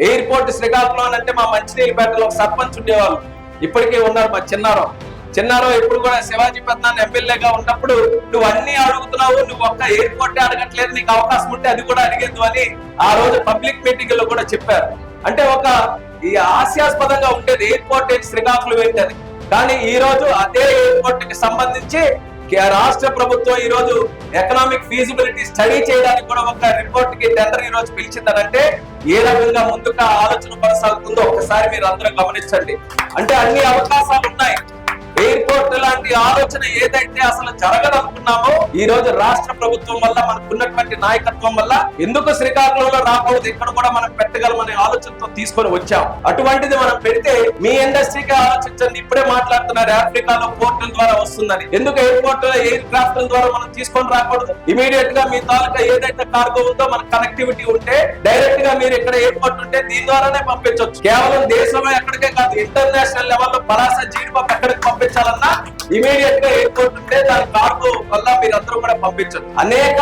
Airport Srikakulam అంటే మా మంచినీళ్ళపేటలో ఒక సర్పంచ్ ఉండేవాళ్ళు ఇప్పటికే ఉన్నారు మా చిన్నారావు చిన్నారావు ఎప్పుడు కూడా శివాజీ పెద్దనాన్న ఎమ్మెల్యేగా ఉన్నప్పుడు నువ్వు అన్ని అడుగుతున్నావు నువ్వు ఒక్క ఎయిర్పోర్ట్ అడగట్లేదు నీకు అవకాశం ఉంటే అది కూడా అడిగేద్దు అని ఆ రోజు పబ్లిక్ మీటింగ్లో కూడా చెప్పారు. అంటే ఒక ఈ హాస్యాస్పదంగా ఉండేది ఎయిర్పోర్ట్ ఏంటి శ్రీకాకుళం ఏంటి అని. కానీ ఈ రోజు అదే ఎయిర్పోర్ట్కి సంబంధించి రాష్ట్ర ప్రభుత్వం ఈ రోజు ఎకనామిక్ ఫీజిబిలిటీ స్టడీ చేయడానికి కూడా ఒక రిపోర్ట్కి టెండర్ ఈ రోజు పిలిచిందనంటే ఏ రకంగా ముందుగా ఆలోచన కొనసాగుతుందో ఒకసారి మీరు అందరూ గమనించండి. అంటే అన్ని అవకాశాలు ఉన్నాయి. ఏదైతే అసలు జరగదనుకున్నామో ఈ రోజు రాష్ట్ర ప్రభుత్వం వల్ల మనకున్నటువంటి నాయకత్వం వల్ల ఎందుకు శ్రీకాకుళంలో రాకూడదు? ఇక్కడ కూడా మనం పెట్టగలమనే ఆలోచనతో తీసుకొని వచ్చాం. అటువంటిది మనం పెడితే మీ ఇండస్ట్రీకి ఆలోచించండి. ఇప్పుడే మాట్లాడుతున్నారు ఆఫ్రికాలో పోర్టుల ద్వారా వస్తుందని. ఎందుకు ఎయిర్పోర్ట్ ఎయిర్ క్రాఫ్ట్ ద్వారా మనం తీసుకొని రాకూడదు? ఇమీడియట్గా మీ తాలూకా ఏదైతే కార్గో ఉందో మన కనెక్టివిటీ ఉంటే డైరెక్ట్గా మీరు ఇక్కడ ఎయిర్పోర్ట్ ఉంటే దీని ద్వారానే పంపించవచ్చు కేవలం దేశంలో ఎక్కడికే కాదు ఇంటర్నేషనల్ లెవెల్లో పరాస జీడిపప్పు ఎక్కడికి పంపించాలన్నా ఇమీడియట్గా ఎయిర్పోర్ట్ ఉంటే దాని కార్డు వల్ల మీరు అందరూ కూడా పంపించచ్చు అనేక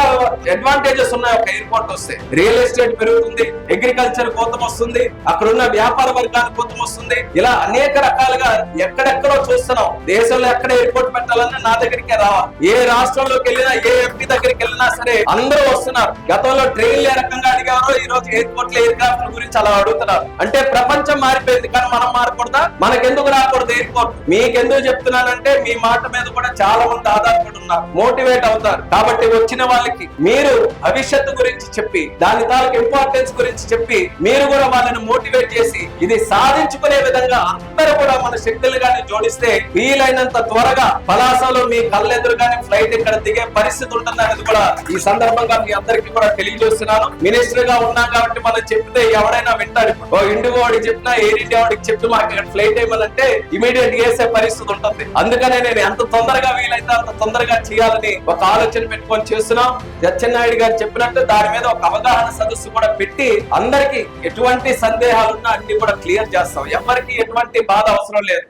అడ్వాంటేజెస్ ఉన్నాయి ఒక ఎయిర్పోర్ట్ వస్తే. రియల్ ఎస్టేట్ పెరుగుతుంది అగ్రికల్చర్ కోతం వస్తుంది అక్కడ ఉన్న వ్యాపార వర్గానికి కోతం వస్తుంది. ఇలా అనేక రకాలుగా ఎక్కడెక్కడో చూస్తున్నాం. దేశంలో ఎక్కడ ఎయిర్పోర్ట్ పెట్టాలన్నా నా దగ్గరికే రావాలి ఏ రాష్ట్రంలోకి వెళ్ళినా ఏ ఎంపీ దగ్గరికి వెళ్ళినా సరే అందరూ వస్తున్నారు. గతంలో ట్రైన్లు ఏ రకంగా అడిగారో ఈ రోజు ఎయిర్పోర్ట్లో ఎయిర్ క్రాఫ్ట్ గురించి అలా అడుగుతున్నారు. అంటే ప్రపంచం మారిపోయింది కానీ మనం మారకూడదా? మనకెందుకు రాకూడదు ఎయిర్పోర్ట్ మీకెందుకు చెప్తున్నానంటే మీ మాట మీద కూడా చాలా మంది ఆధారపడి ఉన్నారు మోటివేట్ అవుతారు. కాబట్టి వచ్చిన వాళ్ళకి మీరు భవిష్యత్తు గురించి చెప్పి దాని తాలూకు ఇంపార్టెన్స్ గురించి చెప్పి మీరు కూడా వాళ్ళని మోటివేట్ చేసి ఇది సాధించుకునే విధంగా అందరూ కూడా మన శక్తులుగానే జోడిస్తే వీలైనంత త్వరగా పలాసలో మీ కళ్ళెదురుగానే ఫ్లైట్ ఇక్కడ దిగే పరిస్థితి ఉంటుంది అనేది కూడా ఈ సందర్భంగా మీ అందరికీ కూడా తెలియజేస్తున్నాను. మినిస్టర్గా ఉన్నాం కాబట్టి మనం చెప్తే ఎవడైనా వింటాడు ఓ ఇండిగో వాడికి చెప్పినా ఎయిర్ ఇండియా వాడికి చెప్తే మాకు ఇక్కడ ఫ్లైట్ ఏమనంటే ఇమీడియట్ చేసే పరిస్థితి ఉంటుంది. అందుకనే నేను ఎంత తొందరగా వీలైతే అంత తొందరగా చేయాలని ఒక ఆలోచన పెట్టుకొని చేస్తున్నాం. సత్యనాయుడు గారు చెప్పినట్టు దాని మీద ఒక అవగాహన సదస్సు కూడా పెట్టి అందరికి ఎటువంటి సందేహాలున్నా అన్ని కూడా క్లియర్ చేస్తాం. ఎవరికి ఎటువంటి బాధ అవసరం లేదు.